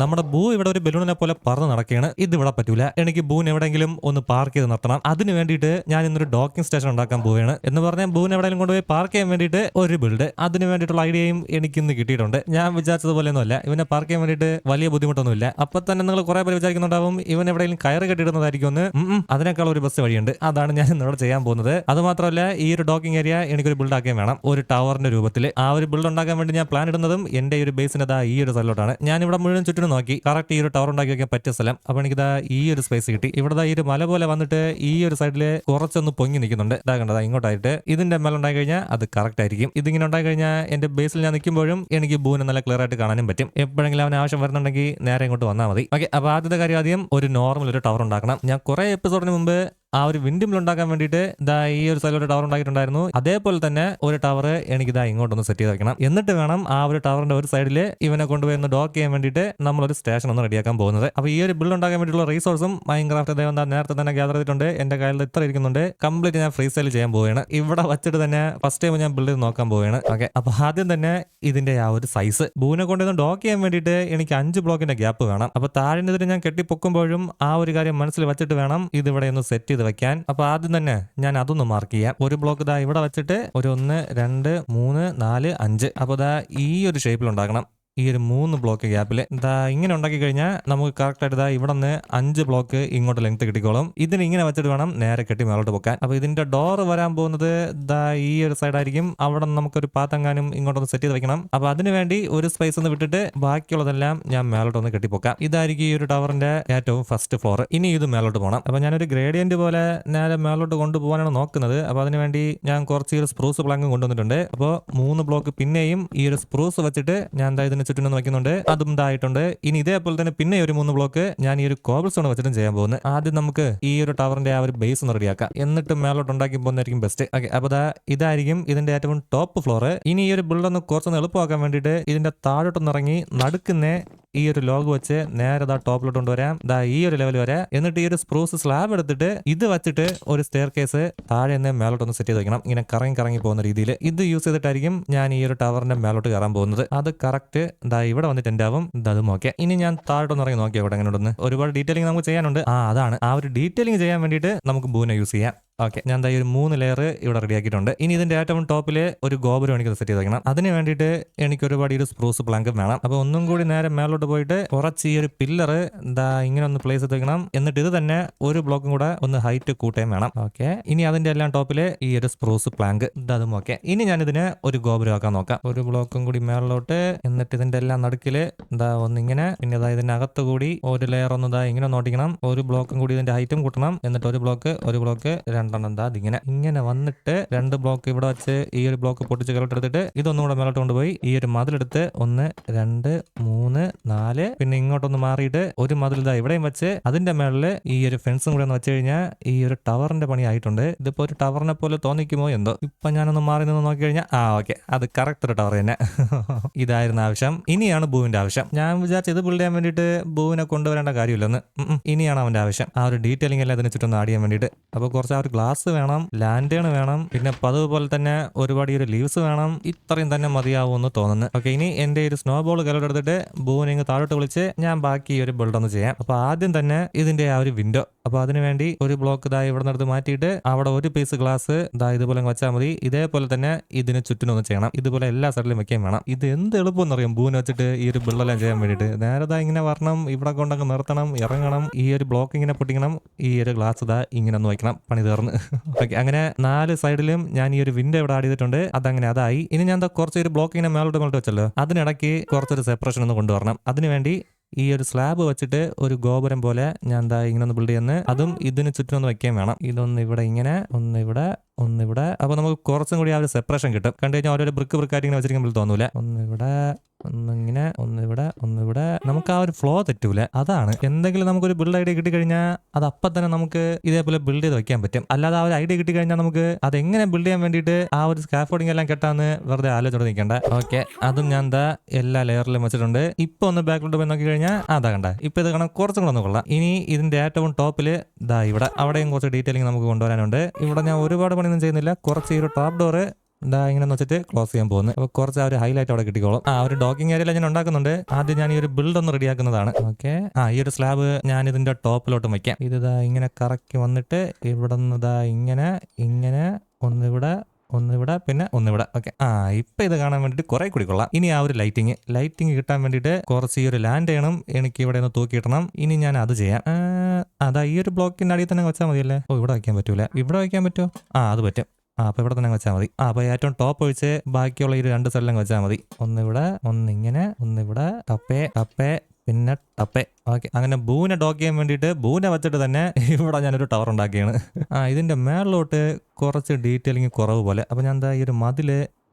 നമ്മുടെ ഭൂ ഇവിടെ ഒരു ബലൂണിനെ പോലെ പറന്ന് നടക്കുകയാണ്. ഇത് ഇവിടെ പറ്റൂല. എനിക്ക് ബൂൻ എവിടെയെങ്കിലും ഒന്ന് പാർക്ക് ചെയ്ത് നിർത്തണം. അതിന് വേണ്ടിയിട്ട് ഞാൻ ഇന്നൊരു ഡോക്കിംഗ് സ്റ്റേഷൻ ഉണ്ടാക്കാൻ പോവുകയാണ്. എന്ന് പറഞ്ഞാൽ ബൂൻ എവിടെയെങ്കിലും കൊണ്ടുപോയി പാർക്ക് ചെയ്യാൻ വേണ്ടിയിട്ട് ഒരു ബിൽഡ് അതിന് വേണ്ടിയിട്ടുള്ള ഐഡിയയും എനിക്ക് ഇന്ന് കിട്ടിയിട്ടുണ്ട്. ഞാൻ വിചാരിച്ചതുപോലെയൊന്നുമല്ല. ഇവനെ പാർക്ക് ചെയ്യാൻ വേണ്ടിയിട്ട് വലിയ ബുദ്ധിമുട്ടൊന്നുമില്ല. അപ്പൊ തന്നെ നിങ്ങൾ കുറെ പേര് വിചാരിക്കുന്നുണ്ടാവും ഇവൻ എവിടെയെങ്കിലും കയറ് കെട്ടിയിടുന്നതായിരിക്കും ഒന്ന് അതിനേക്കാൾ ഒരു ബസ് വഴിയുണ്ട്. അതാണ് ഞാൻ ഇന്നിവിടെ ചെയ്യാൻ പോകുന്നത്. അത് മാത്രമല്ല ഈ ഒരു ഡോക്കിംഗ് ഏരിയ എനിക്കൊരു ബിൽഡ് ആക്കാൻ വേണം. ഒരു ടവറിന്റെ രൂപത്തിൽ ആ ഒരു ബിൽഡ് ഉണ്ടാക്കാൻ വേണ്ടി ഞാൻ പ്ലാൻ ഇടുന്നതും എന്റെ ഒരു ബേസിന്റെ ഈ ഒരു സ്ഥലത്തോട്ടാണ് ഞാൻ ഇവിടെ മുഴുവൻ ചുറ്റിനും നോക്കി കറക്റ്റ് ഈ ഒരു ടവർ ഉണ്ടാക്കി വെക്കാൻ പറ്റിയ സ്ഥലം. അപ്പൊ എനിക്ക് ദാ ഈ ഒരു സ്പേസ് കിട്ടി. ഇവിടെ ഈ ഒരു മല പോലെ വന്നിട്ട് ഈ ഒരു സൈഡിൽ കുറച്ചൊന്ന് പൊങ്ങി നിൽക്കുന്നുണ്ട്. ഇതാ കണ്ടതാ ഇങ്ങോട്ടായിട്ട്. ഇതിന്റെ മേലെ ഉണ്ടായി കഴിഞ്ഞാൽ അത് കറക്റ്റ് ആയിരിക്കും. ഇതിങ്ങനെ ഉണ്ടായി കഴിഞ്ഞാൽ എന്റെ ബേസിൽ ഞാൻ നിൽക്കുമ്പോഴും എനിക്ക് ബൂനെ നല്ല ക്ലിയർ ആയിട്ട് കാണാനും പറ്റും. എപ്പോഴെങ്കിലും അവന് ആവശ്യം വരുന്നുണ്ടെങ്കിൽ നേരെ ഇങ്ങോട്ട് വന്നാൽ മതി. ഓക്കെ അപ്പൊ ആദ്യത്തെ കാര്യം ആദ്യം ഒരു നോർമൽ ഒരു ടവർ ഉണ്ടാക്കണം. ഞാൻ കുറെ എപ്പിസോഡിന് മുമ്പ് ആ ഒരു വിൻഡിമിൽ ഉണ്ടാക്കാൻ വേണ്ടിയിട്ട് ഇതാ ഈ ഒരു സ്ഥലം ഒരു ടവർ ഉണ്ടാക്കിയിട്ടുണ്ടായിരുന്നു. അതേപോലെ തന്നെ ഒരു ടവർ എനിക്ക് ഇതാ ഇങ്ങോട്ടൊന്ന് സെറ്റ് ചെയ്ത് വെക്കണം എന്നിട്ട് വേണം ആ ഒരു ടവറിന്റെ ഒരു സൈഡിൽ ഇവനെ കൊണ്ടുപോയി ഡോക്ക് ചെയ്യാൻ വേണ്ടിയിട്ട് ഒരു സ്റ്റേഷൻ ഒന്ന് റെഡിയാക്കാൻ പോകുന്നത്. അപ്പോൾ ഈ ഒരു ബിൽഡ് ഉണ്ടാക്കാൻ വേണ്ടിയിട്ടുള്ള റീസോഴ്സും മൈൻക്രാഫ്റ്റ് ദേവൻ ദാ നേരത്തെ തന്നെ ഗ്യാദർ ചെയ്തിട്ടുണ്ട്. എന്റെ കയ്യിൽ ഇത്ര ഇരിക്കുന്നുണ്ട്. കംപ്ലീറ്റ് ഞാൻ ഫ്രീ സെയിൽ ചെയ്യാൻ പോവുകയാണ്. ഇവിടെ വച്ചിട്ട് തന്നെ ഫസ്റ്റ് ടൈം ഞാൻ ബിൽഡ് ചെയ്ത് നോക്കാൻ പോവുകയാണ്. ഓക്കെ അപ്പോൾ ആദ്യം തന്നെ ഇതിന്റെ ആ ഒരു സൈസ് ബൂനെ കൊണ്ടുവന്ന് ഡോക്ക് ചെയ്യാൻ വേണ്ടിയിട്ട് എനിക്ക് അഞ്ച് ബ്ലോക്കിന്റെ ഗ്യാപ്പ് വേണം. അപ്പോൾ താഴെ ഞാൻ കെട്ടിപ്പൊക്കുമ്പോഴും ആ ഒരു കാര്യം മനസ്സിൽ വെച്ചിട്ട് വേണം ഇത് ഇവിടെ ഒന്ന് സെറ്റ് ചെയ്ത് വെക്കാൻ. അപ്പൊ ആദ്യം തന്നെ ഞാൻ അതൊന്ന് മാർക്ക് ചെയ്യാം. ഒരു ബ്ലോക്ക് ഇതാ ഇവിടെ വെച്ചിട്ട് ഒരു ഒന്ന് രണ്ട് മൂന്ന് നാല് അഞ്ച്. അപ്പൊ ഇതാ ഈ ഒരു ഷേപ്പിൽ ഉണ്ടാക്കണം. ഈ ഒരു മൂന്ന് ബ്ലോക്ക് ഗ്യാപ്പിൽ ഇതാ ഇങ്ങനെ ഉണ്ടാക്കി കഴിഞ്ഞാൽ നമുക്ക് കറക്റ്റ് ആയിട്ട് ഇതാ ഇവിടെ നിന്ന് അഞ്ച് ബ്ലോക്ക് ഇങ്ങോട്ട് ലെങ്ത് കിട്ടിക്കോളും. ഇതിന് ഇങ്ങനെ വെച്ചിട്ട് വേണം നേരെ കെട്ടി മേലോട്ട് പോകാൻ അപ്പൊ ഇതിന്റെ ഡോർ വരാൻ പോകുന്നത് ഇതാ ഈ ഒരു സൈഡ് ആയിരിക്കും. അവിടെ നമുക്കൊരു പാത്തങ്ങാനും ഇങ്ങോട്ടൊന്ന് സെറ്റ് ചെയ്ത് വെക്കണം. അപ്പൊ അതിന് വേണ്ടി ഒരു സ്പേസ് ഒന്ന് വിട്ടിട്ട് ബാക്കിയുള്ളതെല്ലാം ഞാൻ മേലോട്ട് ഒന്ന് കെട്ടിപ്പോക്കാം ഇതായിരിക്കും ഈ ഒരു ടവറിന്റെ ഏറ്റവും ഫസ്റ്റ് ഫ്ലോർ ഇനി ഇത് മേലോട്ട് പോകണം അപ്പൊ ഞാനൊരു ഗ്രേഡിയന്റ് പോലെ നേരെ മേലോട്ട് കൊണ്ടുപോകാനാണ് നോക്കുന്നത്. അപ്പൊ അതിനുവേണ്ടി ഞാൻ കുറച്ച് സ്പ്രൂസ് പ്ലാങ്കും കൊണ്ടുവന്നിട്ടുണ്ട്. അപ്പോൾ മൂന്ന് ബ്ലോക്ക് പിന്നെയും ഈ ഒരു സ്പ്രൂസ് വെച്ചിട്ട് ഞാൻ എന്താ ഇതിന് ചുറ്റിനും ഒന്ന് വെക്കുന്നുണ്ട് അതും ഇതായിട്ടുണ്ട്. ഇനി ഇതേപോലെ തന്നെ പിന്നെ ഒരു മൂന്ന് ബ്ലോക്ക് ഞാൻ ഈ ഒരു കോബിൾ സ്റ്റോൺ വെച്ചിട്ടും ചെയ്യാൻ പോകുന്നത് ആദ്യം നമുക്ക് ഈ ഒരു ടവറിന്റെ ആ ഒരു ബേസ് ഒന്ന് റെഡിയാക്കാം എന്നിട്ട് മേലോട്ട് ഉണ്ടാക്കി പോകുന്നതായിരിക്കും ബെസ്റ്റ് ഓക്കെ അപ്പൊ ഇതായിരിക്കും ഇതിന്റെ ഏറ്റവും ടോപ്പ് ഫ്ലോർ ഇനി ഈ ഒരു ബിൽഡ് ഒന്ന് കുറച്ചൊന്ന് എളുപ്പമാക്കാൻ വേണ്ടിയിട്ട് ഇതിന്റെ താഴോട്ടൊന്നിറങ്ങി നടുക്കുന്നേ ഈ ഒരു ലോഗ് വെച്ച് നേരെ ദാ ടോപ്പിലോട്ട് കൊണ്ടുവരാം. ദാ ഈ ഒരു ലെവൽ വരെ. എന്നിട്ട് ഈ ഒരു സ്പ്രൂസ് സ്ലാബ് എടുത്തിട്ട് ഇത് വെച്ചിട്ട് ഒരു സ്റ്റെയർ കേസ് താഴെ നിന്ന് മേലോട്ടൊന്ന് സെറ്റ് ചെയ്ത് വെക്കണം. ഇങ്ങനെ കറങ്ങി കറങ്ങി പോകുന്ന രീതിയിൽ. ഇത് യൂസ് ചെയ്തിട്ടായിരിക്കും ഞാൻ ഈ ഒരു ടവറിന്റെ മേലോട്ട് കയറാൻ പോകുന്നത്. അത് കറക്റ്റ് ദാ ഇവിടെ വന്നിട്ട് ആവും. അതും ഓക്കെ ഇനി ഞാൻ താഴോട്ടൊന്ന് ഇറങ്ങി നോക്കിയോ ഇവിടെ എങ്ങനെ ഒരുപാട് ഡീറ്റെയിലിംഗ് നമുക്ക് ചെയ്യാനുണ്ട്. ആ അതാണ്. ആ ഒരു ഡീറ്റെയിലിംഗ് ചെയ്യാൻ വേണ്ടിയിട്ട് നമുക്ക് ബൂനെ യൂസ് ചെയ്യാം. ഓക്കെ ഞാൻ എന്താ ഒരു മൂന്ന് ലെയർ ഇവിടെ റെഡിയാക്കിയിട്ടുണ്ട് ഇനി ഇതിന്റെ ഏറ്റവും ടോപ്പിൽ ഒരു ഗോപുരം എനിക്ക് സെറ്റ് ചെയ്ത് വെക്കണം അതിന് വേണ്ടിയിട്ട് എനിക്ക് ഒരുപാട് ഒരു സ്പ്രൂസ് പ്ലാങ്കും വേണം. അപ്പോൾ ഒന്നും കൂടി നേരെ മേലോട്ട് പോയിട്ട് കുറച്ച് ഈ ഒരു പില്ലർ എന്താ ഇങ്ങനെ ഒന്ന് പ്ലേസ് ചെയ്ത് വെക്കണം എന്നിട്ട് ഇത് തന്നെ ഒരു ബ്ലോക്കും കൂടെ ഒന്ന് ഹൈറ്റ് കൂട്ടുകയും വേണം. ഓക്കെ ഇനി അതിന്റെ എല്ലാം ടോപ്പിൽ ഈ ഒരു സ്പ്രൂസ് പ്ലാങ്ക് അതും ഓക്കെ ഇനി ഞാൻ ഇതിന് ഒരു ഗോപുരം ആക്കാൻ നോക്കാം. ഒരു ബ്ലോക്കും കൂടി മേളിലോട്ട് എന്നിട്ട് ഇതിന്റെ എല്ലാം നടുക്കിൽ എന്താ ഒന്നിങ്ങനെ പിന്നെ ഇതാ ഇതിന്റെ അകത്ത് കൂടി ഒരു ലെയർ ഒന്ന് ഇതാ ഇങ്ങനെ ഒന്ന് ഓടിക്കണം ഒരു ബ്ലോക്കും കൂടി ഇതിന്റെ ഹൈറ്റും കൂട്ടണം. എന്നിട്ട് ഒരു ബ്ലോക്ക് ഒരു ബ്ലോക്ക് രണ്ടെണ്ണം എന്താ ഇങ്ങനെ ഇങ്ങനെ വന്നിട്ട് രണ്ട് ബ്ലോക്ക് ഇവിടെ വെച്ച് ഈ ഒരു ബ്ലോക്ക് പൊട്ടിച്ച് കലോട്ട് എടുത്തിട്ട് ഇതൊന്നും കൂടെ മേലോട്ട് കൊണ്ടുപോയി. ഈ ഒരു മതിലെടുത്ത് ഒന്ന് രണ്ട് മൂന്ന് നാല് പിന്നെ ഇങ്ങോട്ടൊന്ന് മാറിയിട്ട് ഒരു മതിൽ ഇതാ ഇവിടെയും വെച്ച് അതിന്റെ മേളിൽ ഈ ഒരു ഫെൻസും കൂടെ ഒന്ന് വെച്ച് കഴിഞ്ഞാൽ ഈ ഒരു ടവറിന്റെ പണി ആയിട്ടുണ്ട്. ഇതിപ്പോ ഒരു ടവറിനെ പോലെ തോന്നിക്കുമോ എന്തോ? ഇപ്പൊ ഞാനൊന്ന് മാറി നിന്ന് നോക്കി കഴിഞ്ഞാൽ ആ ഓക്കെ. അത് കറക്റ്റ് ഒരു ടവർ തന്നെ. ഇതായിരുന്നു ആവശ്യം. ഇനിയാണ് ഭൂവിന്റെ ആവശ്യം. ഞാൻ വിചാരിച്ചു ഇത് ബിൽഡ് ചെയ്യാൻ വേണ്ടിട്ട് ഭൂവിനെ കൊണ്ടുവരേണ്ട കാര്യമില്ലെന്ന്. ഇനിയാണ് അവന്റെ ആവശ്യം. ആ ഒരു ഡീറ്റെയിലിംഗ് എല്ലാം ഇതിനെ ചുറ്റും ആഡ് ചെയ്യാൻ വേണ്ടിയിട്ട്. അപ്പൊ കുറച്ച് ആ ഒരു ഗ്ലാസ് വേണം ലാൻഡേൺ വേണം പിന്നെ അതുപോലെ പോലെ തന്നെ ഒരുപാട് ഒരു ലീവ്സ് വേണം ഇത്രയും തന്നെ മതിയാവും എന്ന് തോന്നുന്നു. ഓക്കെ ഇനി എന്റെ ഒരു സ്നോ ബോൾ കലോടെടുത്തിട്ട് ഭൂവിനെ ഇങ്ങ് താഴോട്ട് വിളിച്ച് ഞാൻ ബാക്കി ഒരു ബിൽഡ് ഒന്ന് ചെയ്യാം. അപ്പൊ ആദ്യം തന്നെ ഇതിന്റെ ആ ഒരു വിൻഡോ അപ്പൊ അതിന് വേണ്ടി ഒരു ബ്ലോക്ക് ഇതായി ഇവിടെ നിന്ന് മാറ്റിയിട്ട് അവിടെ ഒരു പീസ് ഗ്ലാസ് ഇതാ ഇതുപോലെ വെച്ചാൽ മതി. ഇതേപോലെ തന്നെ ഇതിന് ചുറ്റിനൊന്ന് ചെയ്യണം. ഇതുപോലെ എല്ലാ സൈഡിലും വെക്കാൻ വേണം. ഇത് എന്ത് എളുപ്പം അറിയാം ബൂന് വെച്ചിട്ട് ഈ ഒരു ബിൽഡെല്ലാം ചെയ്യാൻ വേണ്ടിയിട്ട്. നേരത്തെ ഇങ്ങനെ വരണം ഇവിടെ കൊണ്ടങ്ങ് നിർത്തണം ഇറങ്ങണം ഈ ഒരു ബ്ലോക്ക് ഇങ്ങനെ പൊട്ടിക്കണം ഈ ഒരു ഗ്ലാസ് ഇതാ ഇങ്ങനെ ഒന്ന് വയ്ക്കണം. പണി തീർന്ന്. ഓക്കെ അങ്ങനെ നാല് സൈഡിലും ഞാൻ ഈ ഒരു വിൻഡോ ഇവിടെ ആഡ് ചെയ്തിട്ടുണ്ട്. അതങ്ങനെ അതായി. ഇനി ഞാൻ കുറച്ച് ഒരു ബ്ലോക്ക് ഇങ്ങനെ മേലോട്ട് കൊണ്ട് വെച്ചല്ലോ. അതിനിടയ്ക്ക് കുറച്ചൊരു സെപ്പറേഷൻ ഒന്ന് കൊണ്ടുവരണം. അതിനുവേണ്ടി ഈ ഒരു സ്ലാബ് വെച്ചിട്ട് ഒരു ഗോപുരം പോലെ ഞാൻ എന്താ ഇങ്ങനെ ഒന്ന് ബിൽഡ് ചെയ്യുന്നത് അതും ഇതിന് ചുറ്റും ഒന്ന് വെക്കുകയും വേണം. ഇതൊന്ന് ഇവിടെ ഇങ്ങനെ ഒന്ന് ഇവിടെ ഒന്ന് ഇവിടെ അപ്പൊ നമുക്ക് കുറച്ചും കൂടി ആ ഒരു സെപ്പറേഷൻ കിട്ടും. കണ്ടു കഴിഞ്ഞാൽ ഓരോ ബ്രിക്ക് ബ്രിക്കായിട്ട് ഇങ്ങനെ വെച്ചിരിക്കുമ്പോൾ തോന്നൂല ഒന്നിവിടെ ഒന്നിങ്ങനെ ഒന്നിവിടെ ഒന്നിവിടെ. നമുക്ക് ആ ഒരു ഫ്ലോ തെറ്റൂല? അതാണ്. എന്തെങ്കിലും നമുക്ക് നമുക്കൊരു ബിൽഡ് ഐഡിയ കിട്ടിക്കഴിഞ്ഞാൽ അത് അപ്പം തന്നെ നമുക്ക് ഇതേപോലെ ബിൽഡ് ചെയ്ത് വെക്കാൻ പറ്റും. അല്ലാതെ ആ ഒരു ഐഡിയ കിട്ടിക്കഴിഞ്ഞാൽ നമുക്ക് അത് എങ്ങനെ ബിൽഡ് ചെയ്യാൻ വേണ്ടിയിട്ട് ആ ഒരു സ്കാഫോർഡിംഗ് എല്ലാം കെട്ടാന്ന് വെറുതെ ആലോചിച്ചോട് നിൽക്കണ്ട. ഓക്കെ അതും ഞാൻ എന്താ എല്ലാ ലെയറിലും വെച്ചിട്ടുണ്ട്. ഇപ്പൊ ഒന്ന് ബാക്കിലോട്ട് പോയി നോക്കി കഴിഞ്ഞാൽ അതാ കണ്ട. ഇപ്പൊ ഇത് കാണാൻ കുറച്ചും കൂടെ ഒന്ന് കൊള്ളാം. ഇനി ഇതിന്റെ ഏറ്റവും ടോപ്പിൽ ദാ ഇവിടെ. അവിടെയും കുറച്ച് ഡീറ്റെയിലിംഗ് നമുക്ക് കൊണ്ടുവരാനുണ്ട്. ഇവിടെ ഞാൻ ഒരുപാട് പണിയൊന്നും ചെയ്യുന്നില്ല. കുറച്ച് ഈ ഒരു ടോപ്പ് ഡോറ് ഇതാ ഇങ്ങനെ വെച്ചിട്ട് ക്ലോസ് ചെയ്യാൻ പോകുന്നത് അപ്പോൾ കുറച്ച് ആ ഒരു ഹൈലൈറ്റ് അവിടെ കിട്ടിക്കോളും. ആ ഒരു ഡോക്കിംഗ് ഏരിയയിൽ ഞാൻ ഉണ്ടാക്കുന്നുണ്ട്. ആദ്യം ഞാൻ ഈ ഒരു ബിൽഡ് ഒന്ന് റെഡിയാക്കുന്നതാണ് ഓക്കെ. ആ ഈ ഒരു സ്ലാബ് ഞാൻ ഇതിന്റെ ടോപ്പിലോട്ട് വയ്ക്കാം. ഇത് ഇങ്ങനെ കറക്കി വന്നിട്ട് ഇവിടെ നിന്ന് ഇങ്ങനെ ഇങ്ങനെ ഒന്നിവിടെ ഒന്നിവിടെ പിന്നെ ഒന്നിവിടെ. ഓക്കെ. ആ ഇപ്പൊ ഇത് കാണാൻ വേണ്ടിട്ട് കുറെ കൂടി കൊള്ളാം. ഇനി ആ ഒരു ലൈറ്റിംഗ് ലൈറ്റിംഗ് കിട്ടാൻ വേണ്ടിട്ട് കുറച്ച് ഈ ഒരു ലാൻഡ് ചെയ്യണം എനിക്ക് ഇവിടെ ഒന്ന് തൂക്കിയിടണം. ഇനി ഞാൻ അത് ചെയ്യാം. അതാ ഈ ഒരു ബ്ലോക്കിന്റെ അടിയിൽ തന്നെ വെച്ചാൽ മതിയല്ലേ? ഓ ഇവിടെ വയ്ക്കാൻ പറ്റൂല. ഇവിടെ വയ്ക്കാൻ പറ്റുമോ? ആ അത് പറ്റും. ആ അപ്പോൾ ഇവിടെ തന്നെ വെച്ചാൽ മതി. ആ അപ്പോൾ ഏറ്റവും ടോപ്പ് ഒഴിച്ച് ബാക്കിയുള്ള ഈ രണ്ട് സ്ഥലം വെച്ചാൽ മതി. ഒന്നിവിടെ ഒന്നിങ്ങനെ ഒന്നിവിടെ ടപ്പേ ടപ്പേ പിന്നെ ടപ്പേ. ഓക്കെ അങ്ങനെ ബൂനെ ഡോക്ക് ചെയ്യാൻ വേണ്ടിയിട്ട് ബൂനെ വെച്ചിട്ട് തന്നെ ഇവിടെ ഞാനൊരു ടവർ ഉണ്ടാക്കിയാണ്. ആ ഇതിന്റെ മേളിലോട്ട് കുറച്ച് ഡീറ്റെയിലിംഗ് കുറവ് പോലെ. അപ്പോൾ ഞാൻ എന്താ ഈ ഒരു മതിൽ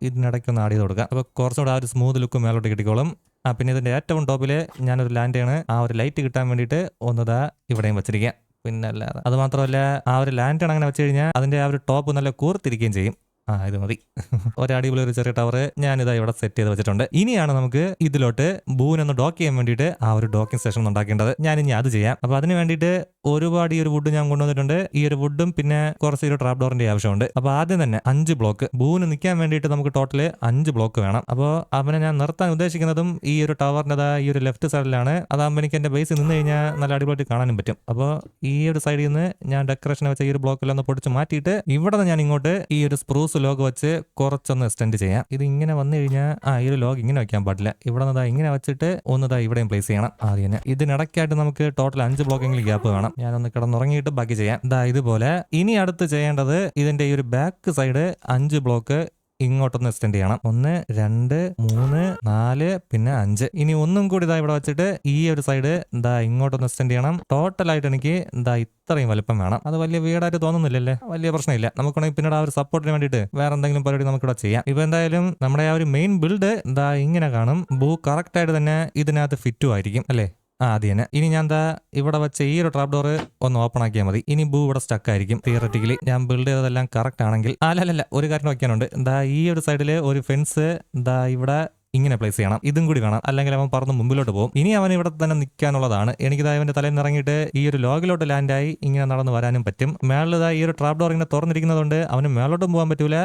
ഇതിനിടയ്ക്ക് ഒന്ന് ആഡ് ചെയ്ത് കൊടുക്കാം. അപ്പോൾ കുറച്ചുകൂടെ ആ ഒരു സ്മൂത്ത് ലുക്ക് മേലോട്ട് കിട്ടിക്കോളും. ആ പിന്നെ ഇതിന്റെ ഏറ്റവും ടോപ്പിൽ ഞാനൊരു ലാൻഡ് ആണ് ആ ഒരു ലൈറ്റ് കിട്ടാൻ വേണ്ടിയിട്ട് ഒന്നതാ ഇവിടെയും വെച്ചിരിക്കുക പിന്നെ അല്ലാതെ അത് മാത്രമല്ല ആ ഒരു ലാൻഡ് അങ്ങനെ വെച്ച് കഴിഞ്ഞാൽ അതിന്റെ ആ ഒരു ടോപ്പ് നല്ല കൂർത്തിരിക്കുകയും ചെയ്യും. ആ ഇത് മതി. ഒരു അടിപൊളി ഒരു ചെറിയ ടവർ ഞാനിതാ ഇവിടെ സെറ്റ് ചെയ്ത് വെച്ചിട്ടുണ്ട്. ഇനിയാണ് നമുക്ക് ഇതിലോട്ട് ബൂനൊന്ന് ഡോക്ക് ചെയ്യാൻ വേണ്ടിയിട്ട് ആ ഒരു ഡോക്കിംഗ് സെഷൻ ഉണ്ടാക്കേണ്ടത്. ഞാൻ ഇനി അത് ചെയ്യാം. അപ്പൊ അതിന് വേണ്ടിയിട്ട് ഒരുപാട് ഈ ഒരു വുഡ് ഞാൻ കൊണ്ടുവന്നിട്ടുണ്ട്. ഈ ഒരു വുഡും പിന്നെ കുറച്ച് ഒരു ട്രാപ്പ് ഡോറിന്റെ ആവശ്യമുണ്ട്. അപ്പൊ ആദ്യം തന്നെ അഞ്ച് ബ്ലോക്ക് ബൂന് നിൽക്കാൻ വേണ്ടിയിട്ട് നമുക്ക് ടോട്ടൽ അഞ്ച് ബ്ലോക്ക് വേണം. അപ്പോൾ അവനെ ഞാൻ നിർത്താൻ ഉദ്ദേശിക്കുന്നതും ഈ ഒരു ടവറിന്റെ ഈ ഒരു ലെഫ്റ്റ് സൈഡിലാണ് അതാകുമ്പോൾ എനിക്ക് എന്റെ ബേസ് നിന്ന് കഴിഞ്ഞാൽ നല്ല അടിപൊളിയായിട്ട് കാണാനും പറ്റും. അപ്പോൾ ഈ ഒരു സൈഡിൽ നിന്ന് ഞാൻ ഡെക്കറേഷൻ വെച്ച ഈ ഒരു ബ്ലോക്കിലൊന്ന് പൊടിച്ച് മാറ്റിയിട്ട് ഇവിടെ നിന്ന് ഞാൻ ഇങ്ങോട്ട് ഈ ഒരു സ്പ്രൂസ് ലോഗ് വെച്ച് കുറച്ചൊന്ന് എക്സ്റ്റെൻഡ് ചെയ്യാം. ഇത് ഇങ്ങനെ വന്നു കഴിഞ്ഞാൽ ആ ഈ ഒരു ലോഗ് ഇങ്ങനെ വെക്കാൻ പാടില്ല. ഇവിടെ നിന്നതാ ഇങ്ങനെ വെച്ചിട്ട് ഒന്നതാ ഇവിടെയും പ്ലേസ് ചെയ്യണം ആദ്യം തന്നെ. ഇതിനിടയ്ക്കായിട്ട് നമുക്ക് ടോട്ടൽ അഞ്ച് ബ്ലോക്കെങ്കിലും ഗ്യാപ്പ് വേണം. ഞാനൊന്ന് കിടന്നുറങ്ങിയിട്ട് ബാക്കി ചെയ്യാം. ഇതാ ഇതുപോലെ ഇനി അടുത്ത് ചെയ്യേണ്ടത് ഇതിന്റെ ഈ ഒരു ബാക്ക് സൈഡ് അഞ്ച് ബ്ലോക്ക് ഇങ്ങോട്ടൊന്ന് എക്സ്റ്റെൻഡ് ചെയ്യണം. ഒന്ന് രണ്ട് മൂന്ന് നാല് പിന്നെ അഞ്ച്. ഇനി ഒന്നും കൂടി ഇതാ ഇവിടെ വെച്ചിട്ട് ഈ ഒരു സൈഡ് ഇതാ ഇങ്ങോട്ടൊന്ന് എക്സ്റ്റെൻഡ് ചെയ്യണം. ടോട്ടൽ ആയിട്ട് എനിക്ക് ഇതാ ഇത്രയും വലുപ്പം വേണം. അത് വലിയ വീടായിട്ട് തോന്നുന്നില്ലല്ലേ? വലിയ പ്രശ്നമില്ല. നമുക്കാണെങ്കിൽ പിന്നീട് ആ ഒരു സപ്പോർട്ടിന് വേണ്ടിയിട്ട് വേറെ എന്തെങ്കിലും പരിപാടി നമുക്ക് നമുക്കിവിടെ ചെയ്യാം. ഇപ്പൊ എന്തായാലും നമ്മുടെ ആ ഒരു മെയിൻ ബിൽഡ് ഇതാ ഇങ്ങനെ കാണും. ബൂ കറക്റ്റ് ആയിട്ട് തന്നെ ഇതിനകത്ത് ഫിറ്റും ആയിരിക്കും അല്ലേ? ആ അത് തന്നെ. ഇനി ഞാൻ എന്താ ഇവിടെ വെച്ച ഈ ഒരു ട്രാപ്പ് ഡോർ ഒന്ന് ഓപ്പൺ ആക്കിയാൽ മതി. ഇനി ബൂ ഇവിടെ സ്റ്റക്ക് ആയിരിക്കും തിയററ്റിക്കലി ഞാൻ ബിൽഡ് ചെയ്തതെല്ലാം കറക്റ്റ് ആണെങ്കിൽ അല്ലല്ല അല്ല അല്ല ഒരു കാര്യം വയ്ക്കാനുണ്ട് എന്താ ഈ ഒരു സൈഡിൽ ഒരു ഫെൻസ് എന്താ ഇവിടെ ഇങ്ങനെ പ്ലേസ് ചെയ്യണം. ഇതും കൂടി വേണം. അല്ലെങ്കിൽ അവൻ പറന്ന് മുമ്പിലോട്ട് പോകും. ഇനി അവൻ ഇവിടെ തന്നെ നിൽക്കാനുള്ളതാണ്. എനിക്കിതാ അവന്റെ തലയിൽ ഇറങ്ങിയിട്ട് ഈ ഒരു ലോകിലോട്ട് ലാൻഡായി ഇങ്ങനെ നടന്ന് വരാനും പറ്റും. മേളിലിതാ ഈ ഒരു ട്രാപ്പ് ഡോർ ഇങ്ങനെ തുറന്നിരിക്കുന്നതുകൊണ്ട് അവന് മേളോട്ടും പോകാൻ പറ്റൂല.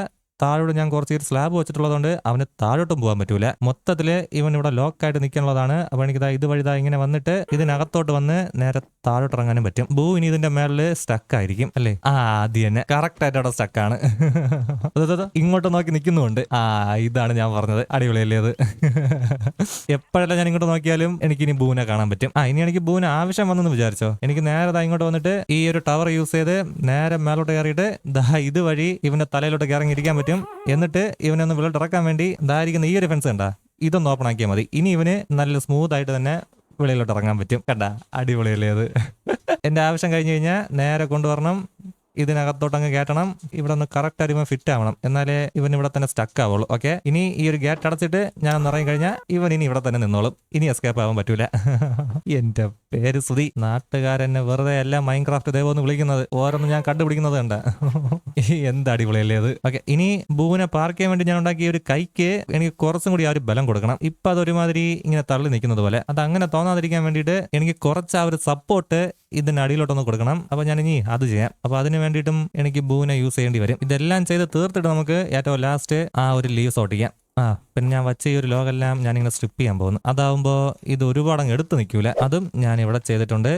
താഴോട്ട് ഞാൻ കുറച്ച് സ്ലാബ് വെച്ചിട്ടുള്ളതുകൊണ്ട് അവന് താഴോട്ടും പോകാൻ പറ്റൂല. മൊത്തത്തിൽ ഇവൻ ഇവിടെ ലോക്കായിട്ട് നിൽക്കാനുള്ളതാണ്. അപ്പൊ എനിക്കിതാ ഇതുവഴി വഴിതാ ഇങ്ങനെ വന്നിട്ട് ഇതിനകത്തോട്ട് വന്ന് നേരെ താഴോട്ട് ഇറങ്ങാനും പറ്റും. ഭൂ ഇനി ഇതിന്റെ മേളിൽ സ്റ്റക്ക് ആയിരിക്കും അല്ലേ? ആ അത് തന്നെ. കറക്റ്റ് ആയിട്ട് അവിടെ സ്റ്റക്കാണ് ഇങ്ങോട്ട് നോക്കി നിൽക്കുന്നുണ്ട് ആ ഇതാണ് ഞാൻ പറഞ്ഞത്. അടിപൊളിയല്ലേ അത്? എപ്പോഴെല്ലാം ഞാൻ ഇങ്ങോട്ട് നോക്കിയാലും എനിക്ക് ഇനി ബൂനെ കാണാൻ പറ്റും. ആ ഇനി എനിക്ക് ബൂന് ആവശ്യം വന്നെന്ന് വിചാരിച്ചോ? എനിക്ക് നേരെ ദാ ഇങ്ങോട്ട് വന്നിട്ട് ഈ ഒരു ടവർ യൂസ് ചെയ്ത് നേരെ മേലോട്ട് കയറിയിട്ട് ദാ ഇതുവഴി ഇവന്റെ തലയിലോട്ട് ഇറങ്ങിയിരിക്കാൻ പറ്റും. എന്നിട്ട് ഇവനെ ഒന്ന് വെള്ളോട്ട് ഇറക്കാൻ വേണ്ടി ദായിരിക്കുന്ന ഈ ഒരു ഫെൻസ് കണ്ടാ ഇതൊന്ന് ഓപ്പൺ ആക്കിയാൽ മതി. ഇനി ഇവന് നല്ല സ്മൂത്ത് ആയിട്ട് തന്നെ വെളിയിലോട്ട് ഇറങ്ങാൻ പറ്റും. കണ്ട അടിപൊളിയല്ലേ അത്? എന്റെ ആവശ്യം കഴിഞ്ഞു കഴിഞ്ഞാൽ നേരെ കൊണ്ടുവരണം. ഇതിനകത്തോട്ട് അങ്ങ് കയറ്റണം. ഇവിടെ ഒന്ന് കറക്റ്റ് ആയിട്ട് ഫിറ്റ് ആവണം. എന്നാലേ ഇവൻ ഇവിടെ തന്നെ സ്റ്റക്ക് ആവുള്ളൂ. ഓക്കെ ഇനി ഈ ഒരു ഗേറ്റ് അടച്ചിട്ട് ഞാൻ ഇറങ്ങി കഴിഞ്ഞാൽ ഇവൻ ഇനി ഇവിടെ തന്നെ നിന്നോളും. ഇനി എസ്കേപ്പ് ആവാൻ പറ്റൂല. എന്റെ പേര് ശ്രുതി. നാട്ടുകാരെന്നെ വെറുതെ എല്ലാം മൈൻക്രാഫ്റ്റ് ദേവം എന്ന് വിളിക്കുന്നത്. ഓരോന്നും ഞാൻ കണ്ടുപിടിക്കുന്നത് കണ്ട. എന്ത് അടിപൊളിയല്ലേ അത് ഓക്കെ ഇനി ഭൂവിനെ പാർക്ക് ചെയ്യാൻ വേണ്ടി ഞാൻ ഉണ്ടാക്കിയ ഒരു കൈക്ക് എനിക്ക് കുറച്ചും കൂടി ആ ഒരു ബലം കൊടുക്കണം. ഇപ്പൊ അതൊരുമാതിരി ഇങ്ങനെ തള്ളി നിൽക്കുന്നത് പോലെ. അത് അങ്ങനെ തോന്നാതിരിക്കാൻ വേണ്ടിയിട്ട് എനിക്ക് കുറച്ച് ആ ഒരു സപ്പോർട്ട് ഇതിന്റെ അടിയിലോട്ടൊന്ന് കൊടുക്കണം. അപ്പൊ ഞാൻ ഇനി അത് ചെയ്യാം. അപ്പൊ അതിന് വേണ്ടിയിട്ടും എനിക്ക് ബൂവിനെ യൂസ് ചെയ്യേണ്ടി വരും. ഇതെല്ലാം ചെയ്ത് തീർത്തിട്ട് നമുക്ക് ഏറ്റവും ലാസ്റ്റ് ആ ഒരു ലീവ്സ് ഓട്ടിക്കാം. ആ പിന്നെ ഞാൻ വച്ച ഈ ഒരു ലോകെല്ലാം ഇങ്ങനെ സ്ട്രിപ്പ് ചെയ്യാൻ പോകുന്നു. അതാവുമ്പോൾ ഇത് ഒരുപാട് അങ്ങ് എടുത്ത് നിൽക്കൂല. അതും ഞാൻ ഇവിടെ ചെയ്തിട്ടുണ്ട്.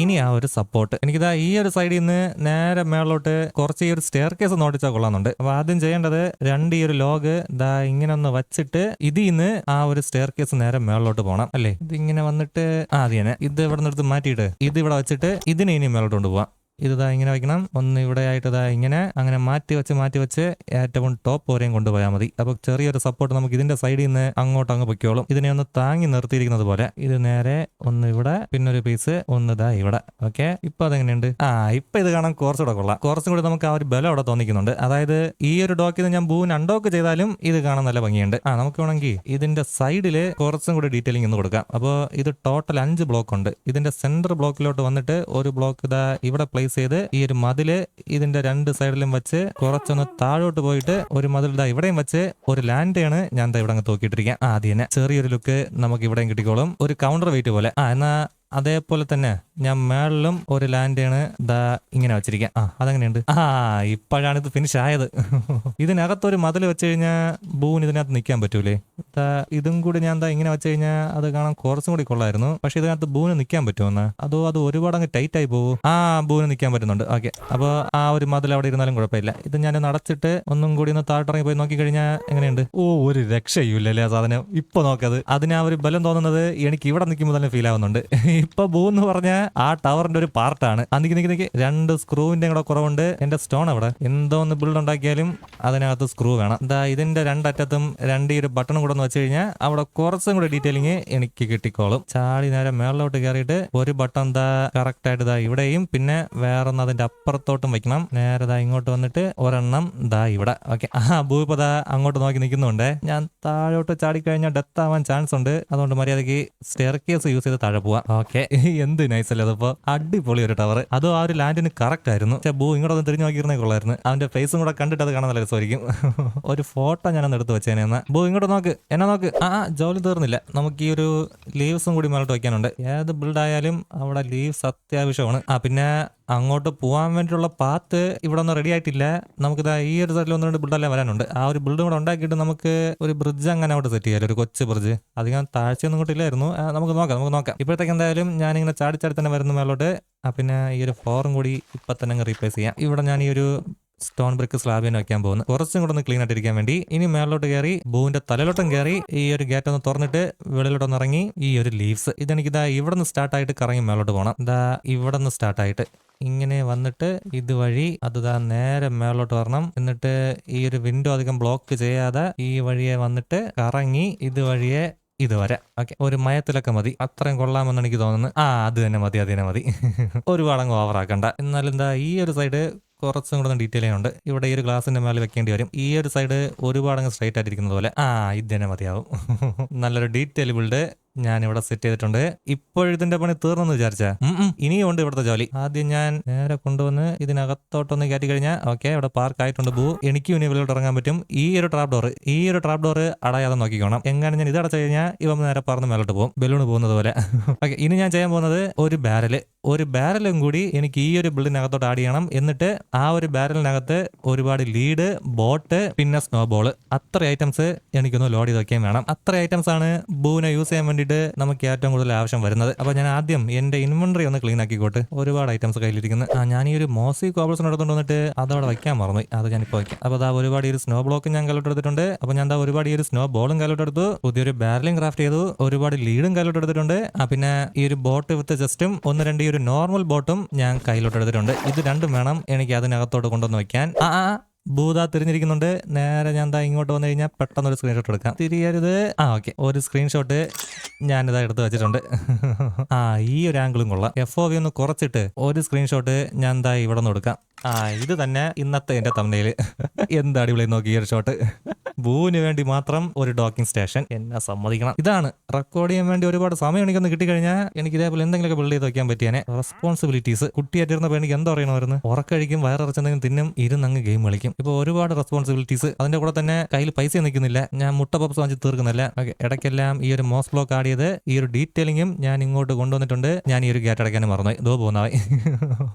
ഇനി ആ ഒരു സപ്പോർട്ട് എനിക്കിതാ ഈ ഒരു സൈഡിൽ നിന്ന് നേരെ മേളോട്ട് കുറച്ച് ഈ ഒരു സ്റ്റെയർ കേസ് നോട്ടിച്ചാൽ കൊള്ളാന്നുണ്ട് അപ്പൊ ആദ്യം ചെയ്യേണ്ടത് രണ്ട് ഈ ഒരു ലോഗ് ദാ ഇങ്ങനെ ഒന്ന് വച്ചിട്ട് ഇതിൽ നിന്ന് ആ ഒരു സ്റ്റെയർ കേസ് നേരെ മേളോട്ട് പോകണം അല്ലേ? ഇത് ഇങ്ങനെ വന്നിട്ട് ആ അത് തന്നെ. ഇത് ഇവിടെ നിന്ന് എടുത്ത് മാറ്റിയിട്ട് ഇത് ഇവിടെ വെച്ചിട്ട് ഇതിനെ ഇനി മേളോട്ട് കൊണ്ടുപോകാം ഇത് ഇങ്ങനെ വയ്ക്കണം. ഒന്ന് ഇവിടെ ആയിട്ട് ഇതാ ഇങ്ങനെ. അങ്ങനെ മാറ്റി വെച്ച് മാറ്റി വെച്ച് ഏറ്റവും ടോപ്പ് വരെയും കൊണ്ടുപോയാൽ മതി. അപ്പൊ ചെറിയൊരു സപ്പോർട്ട് നമുക്ക് ഇതിന്റെ സൈഡിൽ നിന്ന് അങ്ങോട്ട് അങ്ങ് പൊയ്ക്കോളും. ഇതിനെ ഒന്ന് താങ്ങി നിർത്തിയിരിക്കുന്നത് പോലെ. ഇത് നേരെ ഒന്ന് ഇവിടെ പിന്നെ ഒരു പീസ് ഒന്ന് ഇതാ ഇവിടെ. ഓക്കെ ഇപ്പൊ അതെങ്ങനെയുണ്ട്? ആ ഇപ്പൊ ഇത് കാണാൻ കുറച്ചുകൂടെ കൊള്ളാം. കുറച്ചും കൂടി നമുക്ക് ആ ഒരു ബലം അവിടെ തോന്നിക്കുന്നുണ്ട്. അതായത് ഈ ഒരു ഡോക്കിൽ ഞാൻ ബൂൻ അൺഡോക്ക് ചെയ്താലും ഇത് കാണാൻ നല്ല ഭംഗിയുണ്ട്. ആ നമുക്ക് വേണമെങ്കിൽ ഇതിന്റെ സൈഡിൽ കുറച്ചും കൂടി ഡീറ്റെയിലിംഗ് ഒന്ന് കൊടുക്കാം. അപ്പോൾ ഇത് ടോട്ടൽ അഞ്ച് ബ്ലോക്ക് ഉണ്ട്. ഇതിന്റെ സെന്റർ ബ്ലോക്കിലോട്ട് വന്നിട്ട് ഒരു ബ്ലോക്ക് ഇതാ ഇവിടെ പ്ലേസ് ചെയ്ത് ഈ ഒരു മതിൽ ഇതിന്റെ രണ്ട് സൈഡിലും വെച്ച് കുറച്ചൊന്ന് താഴോട്ട് പോയിട്ട് ഒരു മതിൽ ഇതാ ഇവിടെയും വെച്ച് ഒരു ലാൻഡാണ് ഞാൻ ഇവിടെ അങ്ങ് തൂക്കിയിട്ടിരിക്കാം. ആദ്യം ചെറിയൊരു ലുക്ക് നമുക്ക് ഇവിടെയും കിട്ടിക്കോളും. ഒരു കൗണ്ടർ വെയിറ്റ് പോലെ. ആ എന്നാ അതേപോലെ തന്നെ ഞാൻ മേളിലും ഒരു ലാൻഡാണ് ദാ ഇങ്ങനെ വെച്ചിരിക്കാം. ആ അതെങ്ങനെയുണ്ട്? ആ ഇപ്പോഴാണ് ഇത് ഫിനിഷ് ആയത്. ഇതിനകത്തൊരു മതിൽ വെച്ച് കഴിഞ്ഞാൽ ബൂൻ ഇതിനകത്ത് നിൽക്കാൻ പറ്റൂലേ? ദാ ഇതും കൂടി ഞാൻ ദാ ഇങ്ങനെ വെച്ച് കഴിഞ്ഞാൽ അത് കാണാൻ കുറച്ചും കൂടി കൊള്ളായിരുന്നു. പക്ഷെ ഇതിനകത്ത് ബൂന് നിൽക്കാൻ പറ്റുമെന്ന് അതോ അത് ഒരുപാട് അങ്ങ് ടൈറ്റ് ആയി പോകും ആ ബൂന് നിൽക്കാൻ പറ്റുന്നുണ്ട്. ഓക്കെ. അപ്പോൾ ആ ഒരു മതിൽ അവിടെ ഇരുന്നാലും കുഴപ്പമില്ല. ഇത് ഞാൻ നടച്ചിട്ട് ഒന്നും കൂടി ഒന്ന് താഴ്ത്തിറങ്ങി പോയി നോക്കി കഴിഞ്ഞാൽ എങ്ങനെയുണ്ട്? ഓ ഒരു രക്ഷയില്ലല്ലേ ആ സാധനം. ഇപ്പൊ നോക്കത് അതിന് ആ ഒരു ബലം തോന്നുന്നത് എനിക്ക് ഇവിടെ നിൽക്കുമ്പോൾ തന്നെ ഫീൽ ആവുന്നുണ്ട്. ഇപ്പൊ ബൂ എന്ന് പറഞ്ഞ ആ ടവറിന്റെ ഒരു പാർട്ടാണ്. അന്നിക്ക് നിക്ക് നിക്ക് രണ്ട് സ്ക്രൂവിന്റെ കൂടെ കുറവുണ്ട്. എന്റെ സ്റ്റോൺ അവിടെ എന്തോ ഒന്ന് ബിൽഡ് ഉണ്ടാക്കിയാലും അതിനകത്ത് സ്ക്രൂ വേണം. എന്താ ഇതിന്റെ രണ്ടറ്റത്തും രണ്ട് ഈ ഒരു ബട്ടൺ കൂടെ ഒന്ന് വെച്ച് കഴിഞ്ഞാൽ അവിടെ കുറച്ചും കൂടെ ഡീറ്റെയിലിംഗ് എനിക്ക് കിട്ടിക്കോളും. ചാടി നേരെ മേളിലോട്ട് കയറിയിട്ട് ഒരു ബട്ടൺ ദാ കറക്റ്റ് ആയിട്ട് ഇതാ ഇവിടെയും പിന്നെ വേറൊന്ന് അതിന്റെ അപ്പുറത്തോട്ടും വെക്കണം. നേരെ ദാ ഇങ്ങോട്ട് വന്നിട്ട് ഒരെണ്ണം ദാ ഇവിടെ. ഓക്കെ. ആ ഭൂപ ദാ അങ്ങോട്ട് നോക്കി നിൽക്കുന്നുണ്ട്. ഞാൻ താഴോട്ട് ചാടിക്കഴിഞ്ഞാൽ ഡെത്ത് ആവാൻ ചാൻസ് ഉണ്ട്. അതുകൊണ്ട് മര്യാദയ്ക്ക് സ്റ്റെയർ കേസ് യൂസ് ചെയ്ത് താഴെ പോവാം. ഓക്കെ. എന്ത് നൈസ് അല്ലേ അതിപ്പോ? അടിപൊളി ഒരു ടവർ അതും ആ ഒരു ലാൻഡിന് കറക്റ്റ് ആയിരുന്നു. ബൂ ഇങ്ങോട്ട് ഒന്ന് തിരിഞ്ഞു നോക്കിയിരുന്നേ കൊള്ളായിരുന്നു. അവന്റെ ഫേസും കൂടെ കണ്ടിട്ട് അത് കാണാൻ നല്ല രസമായിരിക്കും. ഒരു ഫോട്ടോ ഞാനൊന്ന് എടുത്ത് വെച്ചേനെ എന്നാ. ഭൂ ഇങ്ങോട്ട് നോക്ക്. എന്നാ നോക്ക്. ആ ആ, ജോലി തീർന്നില്ല. നമുക്ക് ഈ ഒരു ലീവ്സും കൂടി മേലോട്ട് വെക്കാനുണ്ട് ഏത് ബിൽഡ് ആയാലും അവിടെ ലീവ്സ് അത്യാവശ്യമാണ്. ആ പിന്നെ അങ്ങോട്ട് പോകാൻ വേണ്ടിയിട്ടുള്ള പാത്ത് ഇവിടെ ഒന്നും റെഡി ആയിട്ടില്ല. നമുക്കിതാ ഈ ഒരു സ്ഥലത്തിൽ ഒന്ന് രണ്ട് ബിൽഡെല്ലാം വരാനുണ്ട്. ആ ഒരു ബിൽഡ് കൂടെ ഉണ്ടാക്കിയിട്ട് നമുക്ക് ഒരു ബ്രിഡ്ജ് അങ്ങനെ അവിടെ സെറ്റ് ചെയ്യാലോ ഒരു കൊച്ചു ബ്രിഡ്ജ് അധികം താഴ്ചയൊന്നും ഇല്ലായിരുന്നു. നമുക്ക് നോക്കാം നമുക്ക് നോക്കാം. ഇപ്പോഴത്തേക്ക് എന്തായാലും ഞാനിങ്ങനെ ചാടി ചാടി തന്നെ വരുന്നു മേലോട്ട് പിന്നെ ഈ ഒരു ഫ്ലോറും കൂടി ഇപ്പം തന്നെ അങ്ങ് റീപ്ലേസ് ചെയ്യാം. ഇവിടെ ഞാൻ ഈ ഒരു സ്റ്റോൺ ബ്രിക്ക് സ്ലാബ് തന്നെ വെക്കാൻ പോകുന്നു. കുറച്ചും കൂടെ ഒന്ന് ക്ലീൻ ആയിട്ടിരിക്കാൻ വേണ്ടി ഇനി മേളിലോട്ട് കയറി ബൂവിന്റെ തലയിലോട്ടും കയറി ഈ ഒരു ഗേറ്റ് ഒന്ന് തുറന്നിട്ട് വെളിയിലോട്ടൊന്ന് ഇറങ്ങി ഈ ഒരു ലീവ്സ് ഇതെനിക്ക് ഇതാ ഇവിടെ നിന്ന് സ്റ്റാർട്ട് ആയിട്ട് കറങ്ങി മേലോട്ട് പോകണം ഇതാ ഇവിടെ നിന്ന് സ്റ്റാർട്ട് ആയിട്ട്. ഇങ്ങനെ വന്നിട്ട് ഇതുവഴി അത് ദാ നേരെ മേലോട്ട് വരണം. എന്നിട്ട് ഈ ഒരു വിൻഡോ അധികം ബ്ലോക്ക് ചെയ്യാതെ ഈ വഴിയെ വന്നിട്ട് കറങ്ങി ഇതുവഴിയെ ഇതുവരെ. ഓക്കെ ഒരു മയത്തിലൊക്കെ മതി. അത്രയും കൊള്ളാമെന്ന് എനിക്ക് തോന്നുന്നു. ആ അത് തന്നെ മതി അത് തന്നെ മതി. ഒരുപാടങ്ങ് ഓവറാക്കണ്ട എന്നാലും എന്താ ഈ ഒരു സൈഡ് കുറച്ചും കൂടെ ഡീറ്റെയിൽ ചെയ്യുന്നുണ്ട് ഇവിടെ ഈ ഒരു ഗ്ലാസിന്റെ മേലെ വെക്കേണ്ടി വരും. ഈ ഒരു സൈഡ് ഒരുപാട് സ്ട്രൈറ്റ് ആയിട്ടിരിക്കുന്നത് പോലെ. ആ ഇത് തന്നെ മതിയാവും. നല്ലൊരു ഡീറ്റെയിൽ ബിൽഡ് ഞാൻ ഇവിടെ സെറ്റ് ചെയ്തിട്ടുണ്ട് ഇപ്പോഴിതിന്റെ പണി തീർന്നെന്ന് വിചാരിച്ച. ഇനിയും ഉണ്ട് ഇവിടുത്തെ ജോലി. ആദ്യം ഞാൻ നേരെ കൊണ്ടുവന്ന് ഇതിനകത്തോട്ടൊന്ന് കയറ്റി കഴിഞ്ഞാൽ ഓക്കെ ഇവിടെ പാർക്ക് ആയിട്ടുണ്ട് ബൂ. എനിക്കും ഇനി വെളിയോട്ട് ഇറങ്ങാൻ പറ്റും. ഈ ഒരു ട്രാപ്പ് ഡോർ ഈ ഒരു ട്രാപ്പ് ഡോർ അടയാതെ നോക്കിക്കോണം. എങ്ങനെ ഞാൻ ഇത് അടച്ചു കഴിഞ്ഞാൽ ഇവ നേരെ പറന്ന് മേലോട്ട് പോകും. ബലൂൺ പോകുന്നത് പോലെ. ഓക്കെ ഇനി ഞാൻ ചെയ്യാൻ പോകുന്നത് ഒരു ബാരൽ ഒരു ബാരലും കൂടി എനിക്ക് ഈ ഒരു ബിൽഡിനകത്തോട്ട് ആഡ് ചെയ്യണം. എന്നിട്ട് ആ ഒരു ബാരലിനകത്ത് ഒരുപാട് ലീഡ് ബോട്ട് പിന്നെ സ്നോബോൾ അത്ര ഐറ്റംസ് എനിക്കൊന്ന് ലോഡ് ചെയ്ത് വെക്കുകയും വേണം. അത്ര ഐറ്റംസ് ആണ് ബൂവിനെ യൂസ് ചെയ്യാൻ വേണ്ടിയിട്ട് നമുക്ക് ഏറ്റവും കൂടുതൽ ആവശ്യം വരുന്നത്. അപ്പൊ ഞാൻ ആദ്യം എന്റെ ഇൻവെന്ററി ഒന്ന് ക്ലീൻ ആക്കിക്കോട്ട്. ഒരുപാട് ഐറ്റംസ് കയ്യിലിരിക്കുന്നു. ആ ഞാൻ ഈ ഒരു മോസി കോബിൾസിന് എടുത്തുകൊണ്ട് വന്നിട്ട് അതവിടെ വയ്ക്കാൻ മറന്നു. അത് ഞാനിപ്പോൾ വയ്ക്കാം അപ്പോൾ അതാ ഒരുപാട് ഈ ഒരു സ്നോ ബ്ലോക്ക് ഞാൻ കലോട്ടെടുത്തിട്ടുണ്ട് അപ്പോൾ ഞാൻ ഒരുപാട് ഈ ഒരു സ്നോ ബോളും കലോട്ടെടുത്തു പുതിയൊരു ബാരലിംഗ് ക്രാഫ്റ്റ് ചെയ്തു. ഒരുപാട് ലീഡും കലോട്ടെടുത്തിട്ടുണ്ട് ആ പിന്നെ ഈ ഒരു ബോട്ട് വിത്ത് ജസ്റ്റും ഒന്ന് രണ്ട് ഈ ഒരു നോർമൽ ബോട്ടും ഞാൻ കയ്യിലോട്ട് എടുത്തിട്ടുണ്ട്. ഇത് രണ്ടും വേണം എനിക്ക് അതിനകത്തോട്ട് കൊണ്ടുവന്ന് വെക്കാൻ. ആ ആ. ഭൂത തിരിഞ്ഞിരിക്കുന്നുണ്ട്. നേരെ ഞാൻ ദാ ഇങ്ങോട്ട് വന്നു കഴിഞ്ഞാൽ പെട്ടെന്ന് ഒരു സ്ക്രീൻഷോട്ട് എടുക്കാം. തിരിയരുത്. ആ ഓക്കെ. ഒരു സ്ക്രീൻഷോട്ട് ഞാനിതാ എടുത്ത് വെച്ചിട്ടുണ്ട്. ആ ഈ ഒരു ആംഗിളും കൊള്ളാം. എഫ് ഒ വി ഒന്ന് കുറച്ചിട്ട് ഒരു സ്ക്രീൻഷോട്ട് ഞാൻ ദാ ഇവിടെ നിന്ന് എടുക്കാം. ആ ഇത് തന്നെ ഇന്നത്തെ എന്റെ തമ്മിൽ എന്താ അടിപൊളി നോക്കി ഈ ഒരു ഷോട്ട് ഭൂവിന് വേണ്ടി മാത്രം ഒരു ഡോക്കിംഗ് സ്റ്റേഷൻ എന്നെ സമ്മതിക്കണം. ഇതാണ് റെക്കോർഡ് ചെയ്യാൻ വേണ്ടി ഒരുപാട് സമയം എനിക്കൊന്ന് കിട്ടിക്കഴിഞ്ഞാൽ എനിക്ക് ഇതേപോലെ എന്തെങ്കിലുമൊക്കെ ബിൽഡ് ചെയ്ത് വെക്കാൻ പറ്റിയാനെ. റെസ്പോൺസിബിലിറ്റീസ് കുട്ടി കുട്ടിയായിട്ടിരുന്നപ്പോൾ എനിക്ക് എന്താ പറയണമായിരുന്നു ഉറക്കഴിക്കും വയറിറച്ചെന്തെങ്കിലും തിന്നും ഇരുന്നങ്ങ് ഗെയിം കളിക്കും. ഇപ്പോൾ ഒരുപാട് റെസ്പോൺസിബിലിറ്റീസ് അതിന്റെ കൂടെ തന്നെ കയ്യിൽ പൈസ നിൽക്കുന്നില്ല. ഞാൻ മുട്ട പപ്സ് വാങ്ങിച്ച് തീർക്കുന്നില്ല. ഓക്കെ ഇടയ്ക്കെല്ലാം ഈ ഒരു മോസ് ബ്ലോക്ക് ആഡ് ചെയ്ത് ഈ ഒരു ഡീറ്റെയിലിങ്ങും ഞാൻ ഇങ്ങോട്ട് കൊണ്ടുവന്നിട്ടുണ്ട്. ഞാൻ ഈ ഒരു ഗ്യാറ്റ് അടയ്ക്കാനും മറന്നു ഇതോ പോകുന്നതായി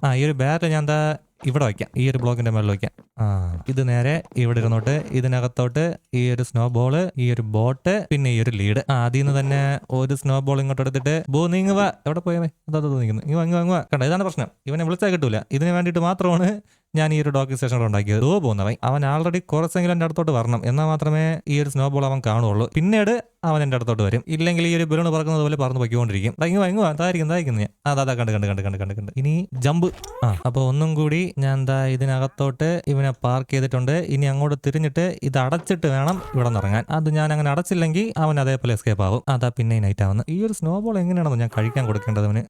ആ ഈ ഒരു ബാറ്റ് ഞാൻ എന്താ ഇവിടെ വയ്ക്കാം. ഈ ഒരു ബ്ലോക്കിന്റെ മേളിൽ വയ്ക്കാം. ആ ഇത് നേരെ ഇവിടെ ഇരുന്നോട്ട് ഇതിനകത്തോട്ട് ഈ ഒരു സ്നോ ബോൾ ഈ ഒരു ബോട്ട് പിന്നെ ഈ ഒരു ലീഡ് ആദ്യം നിന്ന് തന്നെ ഒരു സ്നോ ബോൾ ഇങ്ങോട്ട് എടുത്തിട്ട് ബോ നീങ്ങ എവിടെ പോയവേ അതാ തോന്നിക്കുന്നു ഇങ്ങ ഇങ്ങ ഇങ്ങ കണ്ട? ഇതാണ് പ്രശ്നം. ഇവനെ വിളിച്ചാൽ കിട്ടൂല. ഇതിന് വേണ്ടിയിട്ട് മാത്രമാണ് ഞാൻ ഈ ഒരു ഡോക്കിംഗ് സ്റ്റേഷൻ ഉണ്ടാക്കിയത്. ഓ പോകുന്നവൻ അവൻ ആൾറെഡി കുറച്ചെങ്കിലും എന്റെ അടുത്തോട്ട് വരണം. എന്നാൽ മാത്രമേ ഈ ഒരു സ്നോ ബോൾ അവൻ കാണുള്ളൂ പിന്നീട് അവൻ എന്റെ അടുത്തോട്ട് വരും. ഇല്ലെങ്കിൽ ഈ ഒരു ബലൂൺ പറക്കുന്നത് പോലെ പറന്ന് പൊയ്ക്കൊണ്ടിരിക്കും. ഇങ്ങ് ഇങ്ങ് വാ, തായിരിക്കും തായിരിക്കുന്നു ഞാൻ അതാ അതാ കണ്ട് കണ്ട് കണ്ട് കണ്ട് കണ്ട് കണ്ട്. ഇനി ജമ്പ് ആ അപ്പോൾ ഒന്നും കൂടി ഞാൻ എന്താ ഇതിനകത്തോട്ട് ഇവനെ പാർക്ക് ചെയ്തിട്ടുണ്ട്. ഇനി അങ്ങോട്ട് തിരിഞ്ഞിട്ട് ഇത് അടച്ചിട്ട് വേണം ഇവിടെ നിന്ന് ഇറങ്ങാൻ. അത് ഞാൻ അങ്ങനെ അടച്ചില്ലെങ്കിൽ അവൻ അതേപോലെ എസ്കേപ്പ് ആവും. അതാ പിന്നെ നൈറ്റ് ആവുന്നത് ഈ ഒരു സ്നോ ബോൾ എങ്ങനെയാണെന്ന് ഞാൻ കഴിക്കാൻ കൊടുക്കേണ്ടത് അവന്?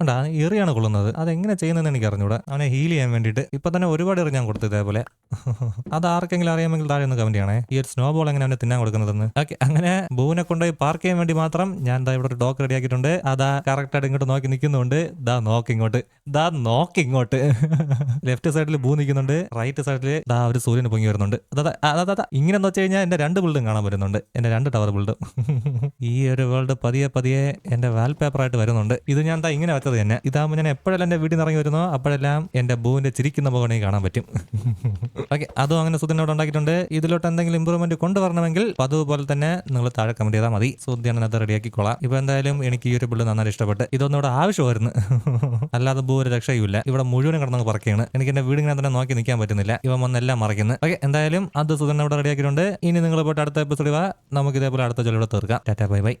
ഉണ്ടാ എറിയാണ് കൊള്ളുന്നത്. അതെങ്ങനെ ചെയ്യുന്നതെന്ന് എനിക്ക് അറിഞ്ഞൂടെ അവനെ ഹീൽ ചെയ്യാൻ വേണ്ടിയിട്ട്. ഇപ്പൊ തന്നെ ഒരുപാട് എറി ഞാൻ കൊടുത്തു ഇതേപോലെ. അത് ആർക്കെങ്കിലും അറിയാമെങ്കിൽ താഴെ ഒന്ന് കമന്റ് ചെയ്യണേ. ഈ ഒരു സ്നോ ബോൾ എങ്ങനെ അവനെ തിന്നാൻ കൊടുക്കുന്നതെന്ന്. ഓക്കെ അങ്ങനെ ബൂവിനെ കൊണ്ടുപോയി പാർക്ക് ചെയ്യാൻ വേണ്ടി മാത്രം ഞാൻ ദാ ഇവിടെ ഒരു ഡോക്ക് റെഡി ആക്കിയിട്ടുണ്ട്. അതാ കറക്റ്റ് ആയിട്ട് ഇങ്ങോട്ട് നോക്കി നിൽക്കുന്നുണ്ട്. ദാ നോക്ക് ഇങ്ങോട്ട്. ദാ നോക്ക് ഇങ്ങോട്ട്. ലെഫ്റ്റ് സൈഡിൽ ഭൂ നിൽക്കുന്നുണ്ട്. റൈറ്റ് സൈഡിൽ ദാ ഒരു സൂര്യന് പൊങ്ങി വരുന്നുണ്ട്. അതാ അതാ അതാ ഇങ്ങനെ എന്ന് വെച്ച് കഴിഞ്ഞാൽ എന്റെ രണ്ട് ബിൽഡും കാണാൻ വരുന്നുണ്ട്. എന്റെ രണ്ട് ടവർ ബിൽഡും ഈ ഒരു വേൾഡ് പതിയെ പതിയെ എന്റെ വാൽപേപ്പർ ആയിട്ട് വരുന്നുണ്ട്. ഇത് ഞാൻ ദാ ഇങ്ങനെ വെച്ചത് തന്നെ. ഇതാകുമ്പോൾ ഞാൻ എപ്പോഴെല്ലാം എന്റെ വീട്ടിൽ നിന്ന് ഇറങ്ങി വരുന്നോ അപ്പോഴെല്ലാം എന്റെ ബൂവിന്റെ ചിരിക്കുന്ന മുഖം കാണാൻ പറ്റും. ഓക്കെ അതും അങ്ങനെ സുധിനോട് ഉണ്ടാക്കിയിട്ടുണ്ട്. ഇതിലോട്ട് എന്തെങ്കിലും ഇമ്പ്രൂവ്മെന്റ് കൊണ്ടുവരണമെങ്കിൽ അതുപോലെ തന്നെ നിങ്ങൾ താഴെ കമന്റ് ചെയ്താൽ മതി. സുദ്ധ്യാണ് അത് റെഡിയാക്കിക്കോളാം ഇപ്പൊ എന്തായാലും എനിക്ക് ഈ ഒരു ബില്ല് നന്നായി ഇഷ്ടപ്പെട്ട്. ഇതൊന്നും ഇവിടെ ആവശ്യമായിരുന്നു. അല്ലാതെ ബൂ ഒരു രക്ഷയുമില്ല. ഇവിടെ മുഴുവനും കിടന്നങ്ങ് പറക്കുകയാണ്. എനിക്ക് എന്റെ വീടിങ്ങനെ തന്നെ നോക്കി നിൽക്കാൻ പറ്റുന്നില്ല. ഇവ വന്നെല്ലാം മറക്കുന്നു ഓക്കെ എന്തായാലും അത് സുധൻ അവിടെ റെഡിയാക്കിയിട്ടുണ്ട് ഇനി നിങ്ങൾ പോയിട്ട് അടുത്ത എപ്പിസോഡ് നമുക്ക് ഇതേപോലെ അടുത്ത ജോലിയോടെ തീർക്കാം. Tata bye bye.